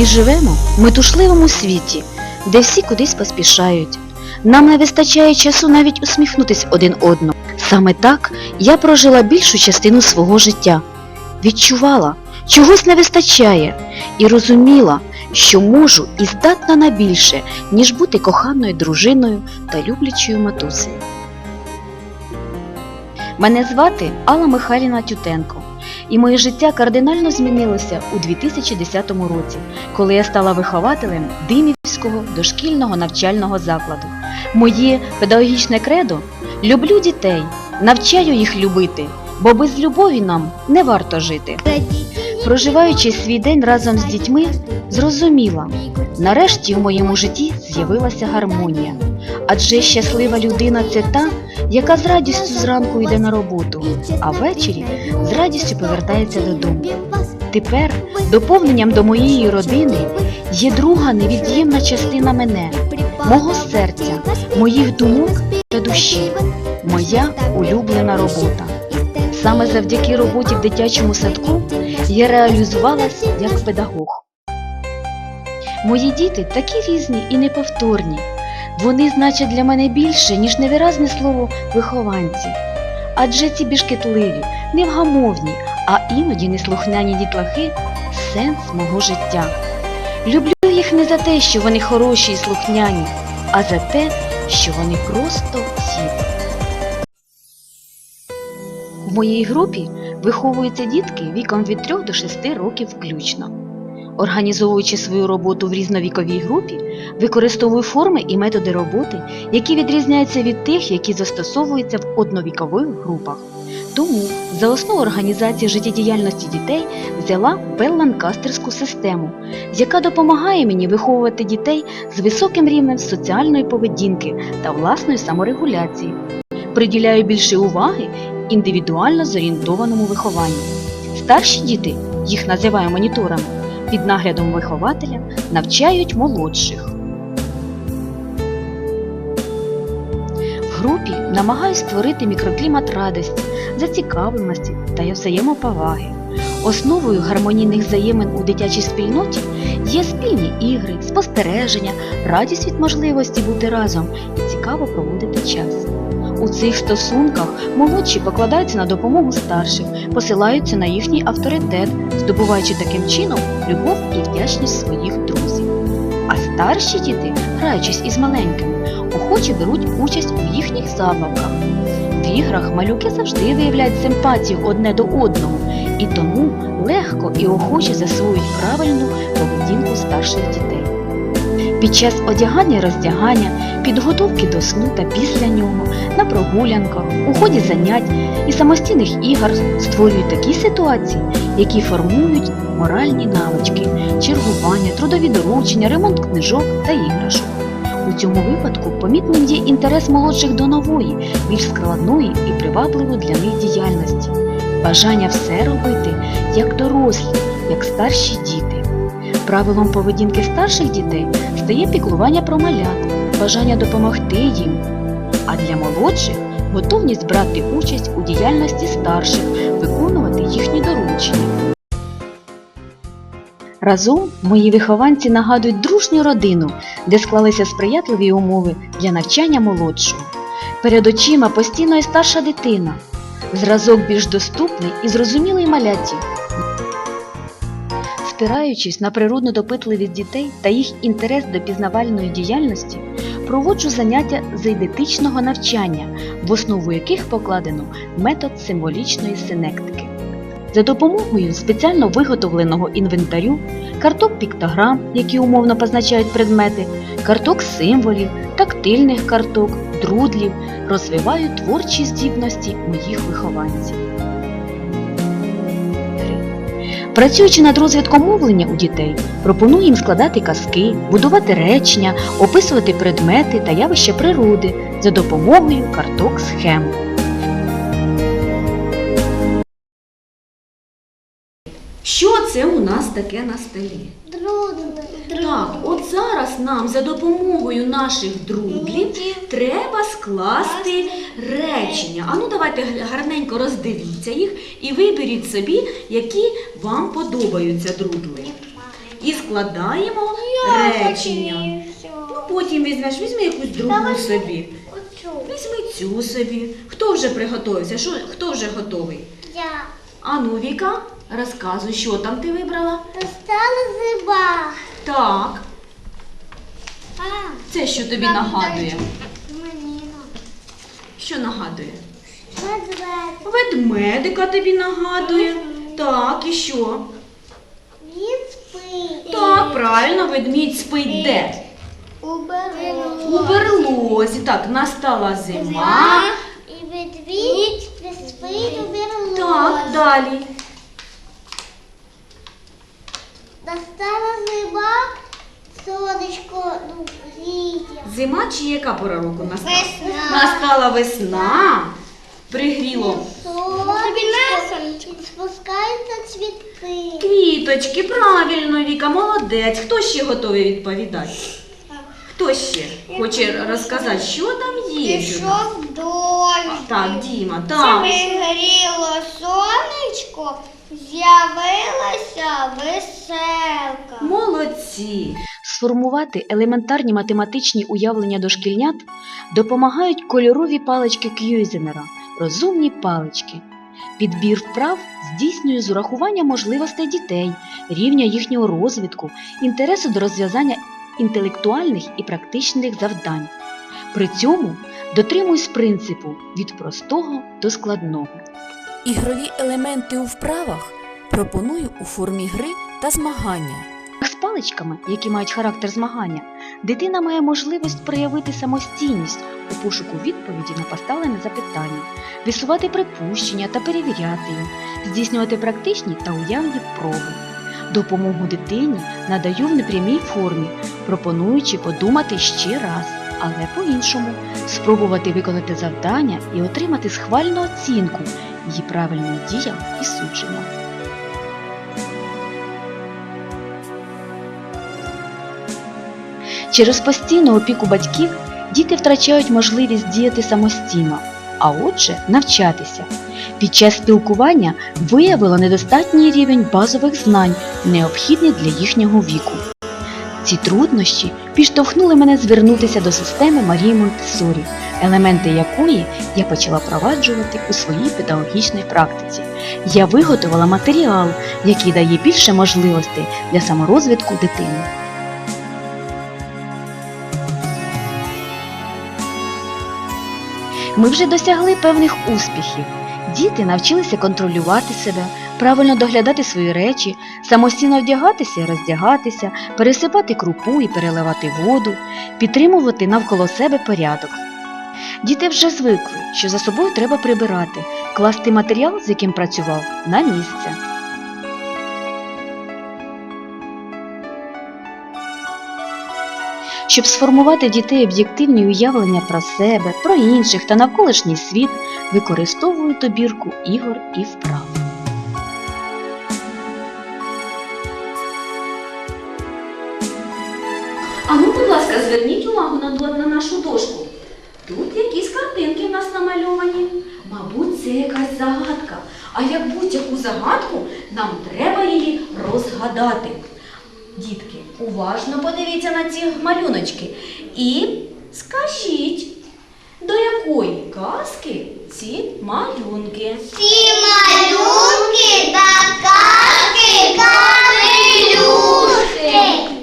Ми живемо в метушливому світі, де всі кудись поспішають. Нам не вистачає часу навіть усміхнутись один одному. Саме так я прожила більшу частину свого життя. Відчувала, чогось не вистачає, і розуміла, що можу і здатна на більше, ніж бути коханою дружиною та люблячою матусею. Мене звати Алла Михайлівна Тютенко, і моє життя кардинально змінилося у 2010 році, коли я стала вихователем Димівського дошкільного навчального закладу. Моє педагогічне кредо люблю дітей, навчаю їх любити, бо без любові нам не варто жити. Проживаючи свій день разом з дітьми, зрозуміла, нарешті в моєму житті з'явилася гармонія. Адже щаслива людина це та, яка з радістю зранку йде на роботу, а ввечері з радістю повертається додому. Тепер доповненням до моєї родини є друга невід'ємна частина мене, мого серця, моїх думок та душі, моя улюблена робота. Саме завдяки роботі в дитячому садку я реалізувалась як педагог. Мої діти такі різні і неповторні. Вони значать для мене більше, ніж невиразне слово вихованці. Адже ці бішкетливі, невгамовні, а іноді неслухняні дітлахи сенс мого життя. Люблю їх не за те, що вони хороші і слухняні, а за те, що вони просто діти. В моїй групі виховуються дітки віком від 3 до 6 років включно. Організовуючи свою роботу в різновіковій групі, використовую форми і методи роботи, які відрізняються від тих, які застосовуються в одновікових групах. Тому за основу організації життєдіяльності дітей взяла Белланкастерську систему, яка допомагає мені виховувати дітей з високим рівнем соціальної поведінки та власної саморегуляції. Приділяю більше уваги індивідуально зорієнтованому вихованню. Старші діти, їх називаю моніторами, під наглядом вихователя навчають молодших. В групі намагаюсь створити мікроклімат радості, зацікавленості та взаємоповаги. Основою гармонійних взаємин у дитячій спільноті є спільні ігри, спостереження, радість від можливості бути разом і цікаво проводити час. У цих стосунках молодші покладаються на допомогу старших, посилаються на їхній авторитет, здобуваючи таким чином любов і вдячність своїх друзів. А старші діти, граючись із маленькими, охоче беруть участь у їхніх забавках. В іграх малюки завжди виявляють симпатію одне до одного і тому легко і охоче засвоюють правильну поведінку старших дітей. Під час одягання роздягання, підготовки до сну та після нього, на прогулянках, у ході занять і самостійних ігор створюють такі ситуації, які формують моральні навички, чергування, трудові доручення, ремонт книжок та іграшок. У цьому випадку помітним є інтерес молодших до нової, більш складної і привабливої для них діяльності, бажання все робити як дорослі, як старші діти. Правилом поведінки старших дітей стає піклування про малят, бажання допомогти їм, а для молодших готовність брати участь у діяльності старших, виконувати їхні доручення. Разом мої вихованці нагадують дружню родину, де склалися сприятливі умови для навчання молодшого. Перед очима постійно і старша дитина, зразок більш доступний і зрозумілий маляті. Спираючись на природну допитливість дітей та їх інтерес до пізнавальної діяльності, проводжу заняття з ейдетичного навчання, в основу яких покладено метод символічної синектики. За допомогою спеціально виготовленого інвентарю, карток піктограм, які умовно позначають предмети, карток символів, тактильних карток, друдлів, розвиваю творчі здібності моїх вихованців. Працюючи над розвитком мовлення у дітей, пропоную їм складати казки, будувати речення, описувати предмети та явища природи за допомогою карток схем. Що це у нас таке на столі? Так, от зараз нам за допомогою наших друдлів треба скласти речення. А ну давайте гарненько роздивіться їх і виберіть собі, які вам подобаються друдли. і складаємо речення. Потім візьмеш, візьми якусь другу собі. Візьми цю собі. Хто вже приготовився? Що, хто вже готовий? Я Ану, Віка, розказуй, що там ти вибрала? достала зиба. Так, А, це що тобі нагадує? мені Що нагадує? Медведь. Ведмедика тобі нагадує. Так, і що? Він спить. Так, правильно, ведмідь спить де? У берлозі. У берлозі. Так, настала зима. І ведмідь спить у берлозі. Так, далі. Достала зиба, сонечко, ну, гріє. Зима чи яка пора року настала? Весна. Настала весна. Пригріло Сонечко, спускаються цвіти. квіточки. Правильно, Віка, молодець. Хто ще готовий відповідати? Хто ще хоче розказати, що там є? Пішов дощ. Так, Діма, так. Пригріло сонечко, з'явилася веселка. Молодці. Сформувати елементарні математичні уявлення дошкільнят допомагають кольорові палички К'юйзенера, розумні палички. Підбір вправ здійснює з урахуванням можливостей дітей, рівня їхнього розвитку, інтересу до розв'язання інтелектуальних і практичних завдань. При цьому дотримуюсь принципу від простого до складного. Ігрові елементи у вправах пропоную у формі гри та змагання. З паличками, які мають характер змагання, дитина має можливість проявити самостійність у пошуку відповіді на поставлене запитання, висувати припущення та перевіряти їх, здійснювати практичні та уявні проби. Допомогу дитині надаю в непрямій формі, пропонуючи подумати ще раз, але по-іншому, спробувати виконати завдання і отримати схвальну оцінку її правильним діям і судженням. Через постійну опіку батьків діти втрачають можливість діяти самостійно, а отже, навчатися. Під час спілкування виявило недостатній рівень базових знань, необхідний для їхнього віку. Ці труднощі підштовхнули мене звернутися до системи Марії Монтесорі, елементи якої я почала впроваджувати у своїй педагогічній практиці. Я виготовила матеріал, який дає більше можливостей для саморозвитку дитини. Ми вже досягли певних успіхів. Діти навчилися контролювати себе, правильно доглядати свої речі, самостійно вдягатися і роздягатися, пересипати крупу і переливати воду, підтримувати навколо себе порядок. Діти вже звикли, що за собою треба прибирати, класти матеріал, з яким працював, на місце. Щоб сформувати дітей об'єктивні уявлення про себе, про інших та навколишній світ, використовую добірку ігор і вправ. А ну, будь ласка, зверніть увагу на, на нашу дошку. Тут якісь картинки в нас намальовані. Мабуть, це якась загадка. А як будь-яку загадку, нам треба її розгадати. Дітки, уважно подивіться на ці малюночки і скажіть, до якої казки ці малюнки? Ці малюнки та казки капелюшки.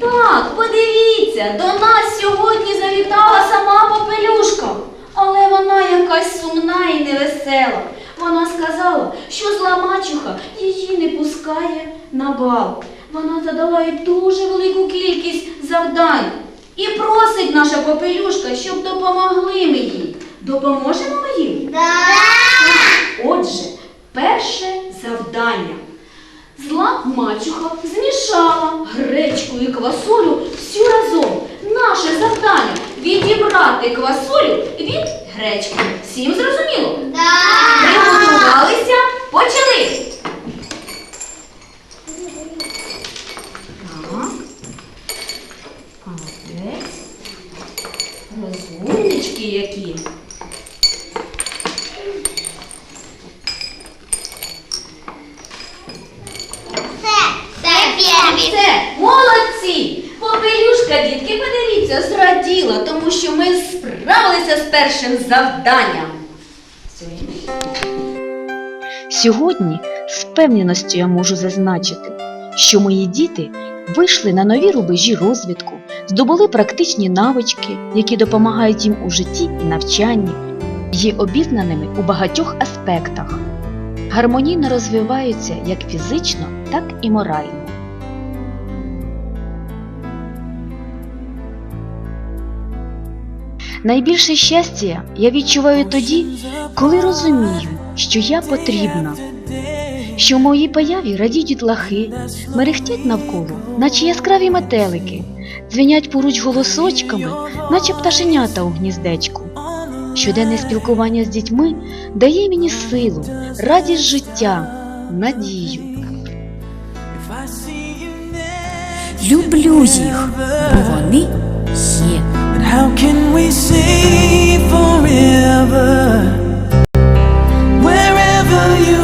Так, подивіться, до нас сьогодні завітала сама попелюшка, але вона якась сумна і невесела. Вона сказала, що зла мачуха її не пускає на бал. Вона задала їй дуже велику кількість завдань і просить наша попелюшка, щоб допомогли ми їй. Допоможемо ми їй? Да. Отже, перше завдання. Зла мачуха змішала гречку і квасолю всю разом. Наше завдання відібрати квасолю від гречки. Всім зрозуміло? Да. Приготувалися, почали. Так. Молодець. Розумнички які. Це, це перві. Це молодець. Киця зраділа, тому що ми справилися з першим завданням. Сьогодні з впевненістю я можу зазначити, що мої діти вийшли на нові рубежі розвитку, здобули практичні навички, які допомагають їм у житті і навчанні, є обізнаними у багатьох аспектах, гармонійно розвиваються як фізично, так і морально. Найбільше щастя я відчуваю тоді, коли розумію, що я потрібна, що в моїй появі радіють дітлахи, мерехтять навколо, наче яскраві метелики, дзвенять поруч голосочками, наче пташенята у гніздечку. Щоденне спілкування з дітьми дає мені силу, радість життя, надію. Люблю їх, бо вони є. How can we say forever? Wherever you